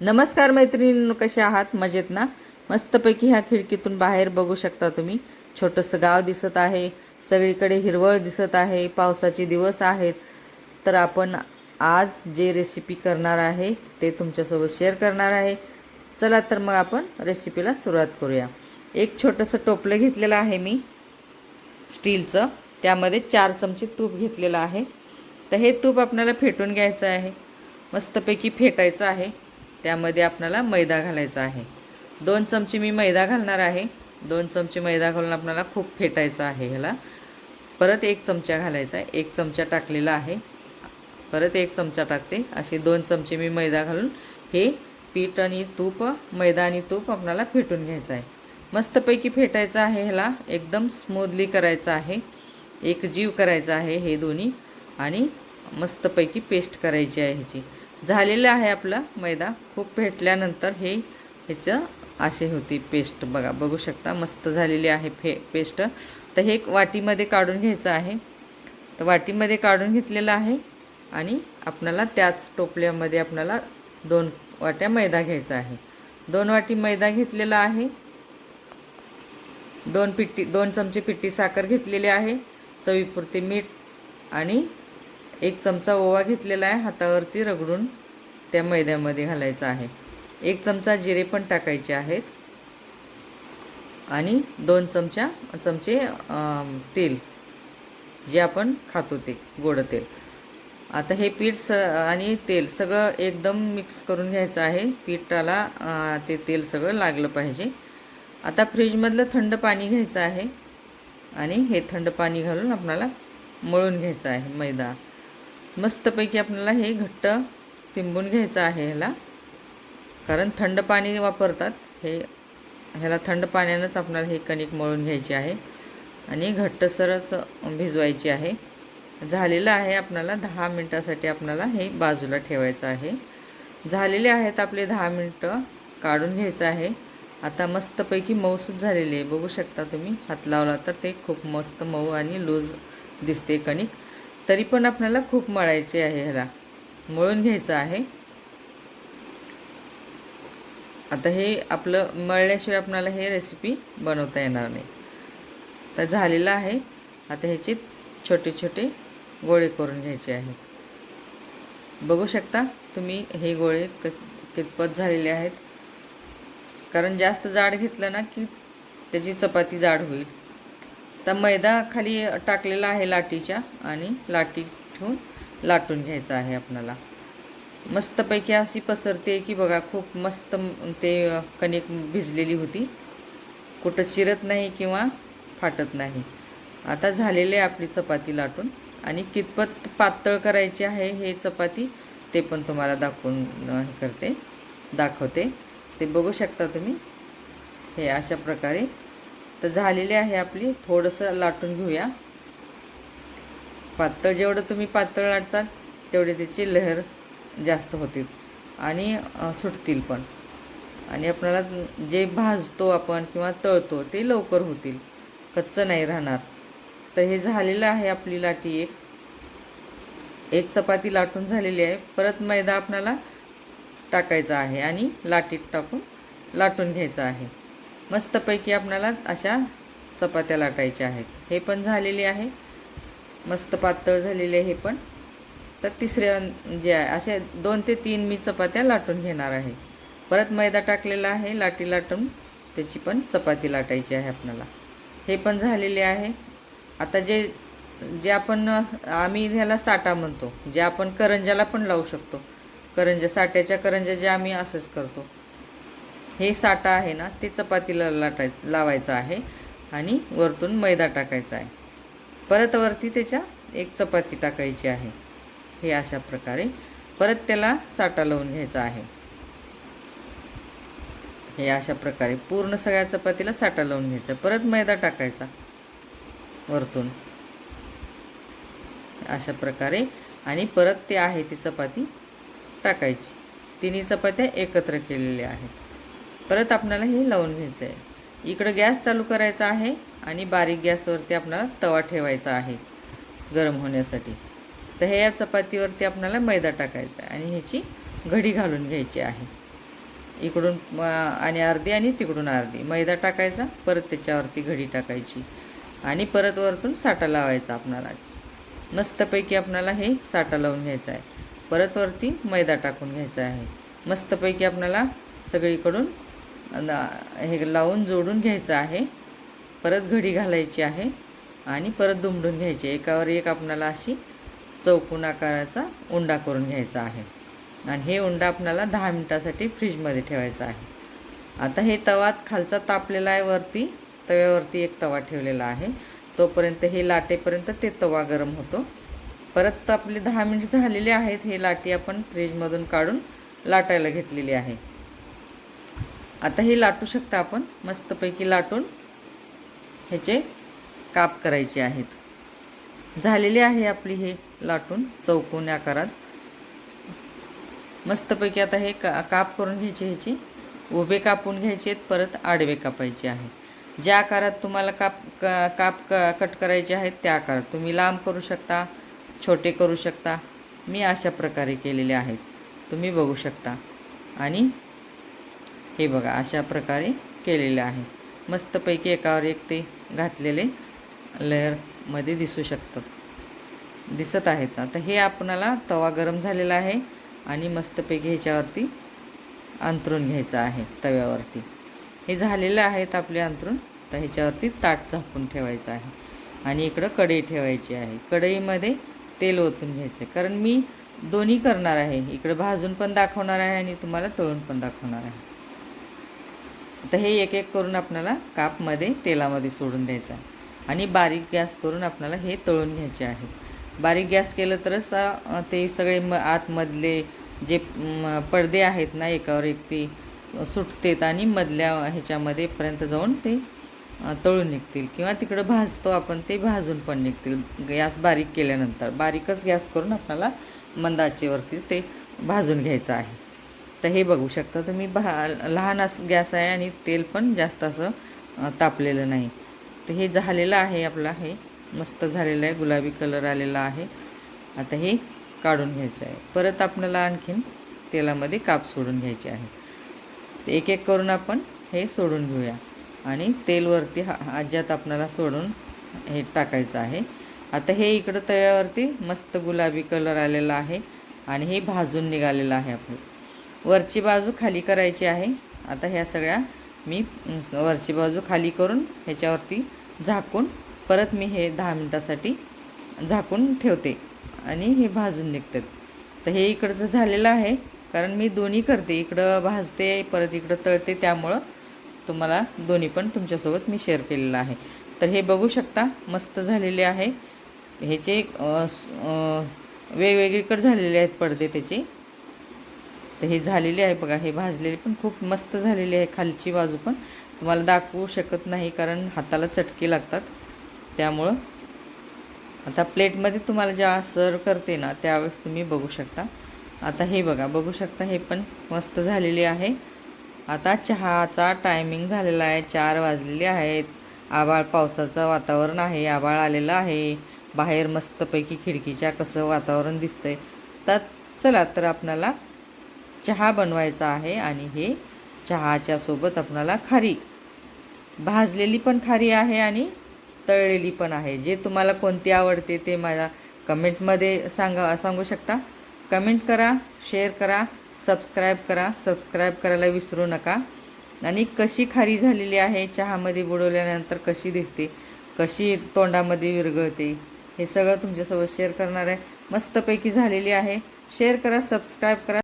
नमस्कार मैत्रिणींनो कसे आहात? मजेत ना? मस्तपैकी ह्या खिडकीतून बाहेर बघू शकता तुम्ही. छोटंसं गाव दिसत आहे. सगळीकडे हिरवळ दिसत आहे. पावसाचे दिवस आहेत. तर आपण आज जे रेसिपी करणार आहे ते तुमच्यासोबत शेअर करणार आहे. चला तर मग आपण रेसिपीला सुरुवात करूया. एक छोटंसं टोपलं घेतलेलं आहे मी स्टीलचं. त्यामध्ये चार चमचे तूप घेतलेलं आहे. तर हे तूप आपल्याला फेटून घ्यायचं आहे. मस्तपैकी फेटायचं आहे. त्यामध्ये आपल्याला मैदा घालायचा आहे. दोन चमचे मी मैदा घालणार आहे. दोन चमचे मैदा घालून आपल्याला खूप फेटायचं आहे ह्याला. परत एक चमचा घालायचा आहे. एक चमचा टाकलेला आहे. परत एक चमचा टाकते. असे दोन चमचे मी मैदा घालून हे पीठ आणि तूप मैदा आणि तूप आपल्याला फेटून घ्यायचं आहे. मस्तपैकी फेटायचं आहे ह्याला. एकदम स्मूदली करायचं आहे. एक जीव करायचा आहे हे दोन्ही. आणि मस्तपैकी पेस्ट करायची आहे ह्याची. झालेलं आहे आपला मैदा. खूप फेटल्यानंतर हे ह्याचं असे होती पेस्ट बघा बघू शकता मस्त झालेली आहे फे पेस्ट तर हे एक वाटीमध्ये काढून घ्यायचं आहे. तर वाटीमध्ये काढून घेतलेलं आहे आणि आपणाला त्याच टोपल्यामध्ये आपणाला दोन वाट्या मैदा घ्यायचा आहे. दोन वाटी मैदा घेतलेला आहे. दोन पिट्टी दोन चमचे पिट्टी साखर घेतलेली आहे. चवीपुरते मीठ आणि एक चमचा ओवा घेतलेला आहे हातावरती रगडून त्या मैद्यामध्ये घालायचा आहे. एक चमचा जिरे पण टाकायचे आहेत. आणि दोन चमचा चमचे तेल जे आपण खातो ते गोड तेल. आता हे पीठ स आणि तेल सगळं एकदम मिक्स करून घ्यायचं आहे. पीठाला ते तेल सगळं लागलं पाहिजे. आता फ्रीजमधलं थंड पाणी घ्यायचं आहे. आणि हे थंड पाणी घालून आपल्याला मळून घ्यायचं आहे मैदा. मस्तपैकी आपल्याला हे घट्ट तिंबून घ्यायचं आहे ह्याला. कारण थंड पाणी वापरतात. हे ह्याला थंड पाण्यानंच आपल्याला हे कणिक मळून घ्यायची आहे. आणि घट्टसरच भिजवायची आहे. झालेलं आहे आपणाला दहा मिनटासाठी आपणाला हे बाजूला ठेवायचं आहे. झालेले आहेत आपले दहा मिनटं. काढून घ्यायचं आहे. आता मस्तपैकी मऊसूद झालेली आहे. बघू शकता तुम्ही. हात लावला तर ते खूप मस्त मऊ आणि लूज दिसते कणिक. तरी पण आपल्याला खूप मळायचे आहे ह्याला. मळून घ्यायचं आहे. आता हे आपलं मळल्याशिवाय आपल्याला हे रेसिपी बनवता येणार नाही. तर झालेलं आहे. आता ह्याचे छोटे छोटे गोळे करून घ्यायचे आहेत. बघू शकता तुम्ही हे गोळे क कितपत झालेले आहेत. कारण जास्त जाड घेतलं ना की त्याची चपाती जाड होईल. आता मैदा खाली टाकलेला आहे लाटीच्या आणि लाटी ठेवून लाटून घ्यायचं आहे आपल्याला मस्तपैकी अशी पसरते की बघा खूप मस्त ते कणिक भिजलेली होती. कुठं चिरत नाही किंवा फाटत नाही. आता झालेले आहे आपली चपाती लाटून. आणि कितपत पातळ करायची आहे हे चपाती ते पण तुम्हाला दाखवून हे करते दाखवते. ते बघू शकता तुम्ही. हे अशा प्रकारे तर झालेली आहे आपली. थोडंसं लाटून घेऊया. पातळ जेवढं तुम्ही पातळ लाटचाल तेवढे त्याची लहर जास्त होतील. आणि सुटतील पण. आणि आपल्याला जे भाजतो आपण किंवा तळतो ते लवकर होतील. कच्चं नाही राहणार. तर हे झालेलं आहे आपली लाटी एक. एक चपाती लाटून झालेली आहे. परत मैदा आपणाला टाकायचा आहे आणि लाटीत टाकून लाटून घ्यायचं आहे. मस्तपैकी आपणाला अशा चपात्या लाटायच्या आहेत. हे पण झालेले आहे. मस्त पातळ झालेले हे पण. तर तिसऱ्या जे आहे असे दोन ते तीन मी चपात्या लाटून घेणार आहे. परत मैदा टाकलेला आहे लाटी लाटून त्याची पण चपाती लाटायची आहे आपणाला. हे पण झालेले आहे. आता जे जे आपण आम्ही ह्याला साटा म्हणतो जे आपण करंजाला पण लावू शकतो. करंजा साट्याच्या करंजा जे आम्ही असंच करतो. हे साठा आहे ना ते चपातीला लाटाय लावायचं आहे आणि वरतून मैदा टाकायचा आहे. परत वरती त्याच्या एक चपाती टाकायची आहे. हे अशा प्रकारे परत त्याला साठा लावून घ्यायचा आहे. हे अशा प्रकारे पूर्ण सगळ्या चपातीला साठा लावून घ्यायचा परत मैदा टाकायचा वरतून. अशा प्रकारे आणि परत ते आहे ती चपाती टाकायची. तिन्ही चपात्या एकत्र केलेल्या आहेत. परत आपल्याला हे लावून घ्यायचं आहे इकडं गॅस चालू करायचा आहे आणि बारीक गॅसवरती आपल्याला तवा ठेवायचा आहे गरम होण्यासाठी. तर ह्या चपातीवरती आपल्याला मैदा टाकायचा आहे आणि ह्याची घडी घालून घ्यायची आहे. इकडून आणि अर्धी आणि तिकडून अर्धी. मैदा टाकायचा परत त्याच्यावरती घडी टाकायची आणि परत वरतून साठा लावायचा आपणाला. मस्तपैकी आपणाला हे साठा लावून घ्यायचा आहे. परत वरती मैदा टाकून घ्यायचा आहे. मस्तपैकी आपणाला सगळीकडून हे लावून जोडून घ्यायचं आहे. परत घडी घालायची आहे आणि परत दुमडून घ्यायची एकावर एक आपणाला अशी चौकोन आकाराचा उंडा करून घ्यायचा आहे. आणि हे उंडा आपणाला दहा मिनटासाठी फ्रीजमध्ये ठेवायचा आहे. आता हे तवात खालचा तापलेला आहे वरती तव्यावरती एक तवा ठेवलेला आहे. तोपर्यंत हे लाटेपर्यंत ते तवा गरम होतो. परत आपले दहा मिनिट झालेले आहेत हे लाटी आपण फ्रीजमधून काढून लाटायला घेतलेली आहे. आता हे लाटू शकता आपण. मस्तपैकी लाटून ह्याचे काप करायचे आहेत. झालेले आहे आपली हे लाटून चौकोन आकारात. मस्तपैकी आता हे का काप करून घ्यायचे ह्याचे. उभे कापून घ्यायचे आहेत परत आडवे कापायचे आहे. ज्या आकारात तुम्हाला काप का काप क कट करायचे आहेत त्या आकारात तुम्ही लांब करू शकता छोटे करू शकता. मी अशा प्रकारे केलेले आहेत. तुम्ही बघू शकता. आणि हे बघा अशा प्रकारे केलेलं आहे. मस्तपैकी एकावर एक ते घातलेले लेअरमध्ये दिसू शकतात. दिसत आहेत. आता हे आपणाला तवा गरम झालेला आहे आणि मस्तपैकी ह्याच्यावरती अंतरून घ्यायचं आहे तव्यावरती. हे झालेलं आहेत आपले अंतरून तर ह्याच्यावरती ताट झाकून ठेवायचं आहे. आणि इकडं कढई ठेवायची आहे. कढईमध्ये तेल ओतून घ्यायचं आहे. कारण मी दोन्ही करणार आहे. इकडं भाजून पण दाखवणार आहे आणि तुम्हाला तळून पण दाखवणार आहे. आता हे एक एक करून आपल्याला कापमध्ये तेलामध्ये सोडून द्यायचं आहे. आणि बारीक गॅस करून आपल्याला हे तळून घ्यायचे आहे. बारीक गॅस केलं तरच ते सगळे म आतमधले जे पडदे आहेत ना एकावर एक ते सुटतेत आणि मधल्या ह्याच्यामध्ये पर्यंत जाऊन ते तळून निघतील. किंवा तिकडं भाजतो आपण ते भाजून पण निघतील. गॅस बारीक केल्यानंतर बारीकच गॅस करून आपल्याला मंदाचेवरती ते भाजून घ्यायचं आहे. तर हे बघू शकता. तुम्ही भा लहान असं गॅस आहे आणि तेल पण जास्त असं तापलेलं नाही. तर हे झालेलं आहे आपलं हे मस्त झालेलं आहे. गुलाबी कलर आलेला आहे. आता हे काढून घ्यायचं आहे. परत आपल्याला आणखीन तेलामध्ये काप सोडून घ्यायचे आहे एक एक करून आपण हे सोडून घेऊया. आणि तेलवरती हा अज्यात आपल्याला सोडून हे टाकायचं आहे. आता हे इकडं तव्यावरती मस्त गुलाबी कलर आलेला आहे. आणि हे भाजून निघालेलं आहे आपलं. वरची बाजू खाली करायची आहे. आता ह्या सगळ्या मी वरची बाजू खाली करून ह्याच्यावरती झाकून परत मी हे दहा मिनटासाठी झाकून ठेवते आणि हे भाजून निघतात. तर हे इकडचं झालेलं आहे. कारण मी दोन्ही करते. इकडं भाजते परत इकडं तळते. त्यामुळं तुम्हाला दोन्ही पण तुमच्यासोबत मी शेअर केलेलं आहे. तर हे बघू शकता मस्त झालेले आहे. ह्याचे अं, वेगवेगळीकडे झालेले आहेत पडदे त्याचे. तर हे झालेले आहे बघा हे भाजलेले पण खूप मस्त झालेले आहे खालची बाजू पण. तुम्हाला दाखवू शकत नाही कारण हाताला चटके लागतात. त्यामुळं आता प्लेटमध्ये तुम्हाला ज्या सर्व करते ना त्यावेळेस तुम्ही बघू शकता. आता हे बघा बघू शकता हे पण मस्त झालेले आहे. आता चहाचा टायमिंग झालेला आहे चार वाजलेले आहेत. आभाळ पावसाचं वातावरण आहे आभाळ आलेलं आहे. बाहेर मस्तपैकी खिडकीच्या कसं वातावरण दिसतंय. तर चला तर आपणाला चहा बनवायचा आहे आणि हे चहाच्या सोबत आपणाला खारी. भाजलेली पण खारी आहे आणि तळलेली पण आहे. जे तुम्हाला कोणती आवडते ते मला कमेंटमध्ये सांगा सांगू शकता. कमेंट करा शेअर करा सबस्क्राईब करा. सबस्क्राईब करायला विसरू नका. आणि कशी खारी झालेली आहे चहामध्ये बुडवल्यानंतर कशी दिसते कशी तोंडामध्ये विरघळते हे सगळं तुमच्यासोबत शेअर करणार आहे. मस्तपैकी झालेली आहे. शेअर करा सबस्क्राईब करा.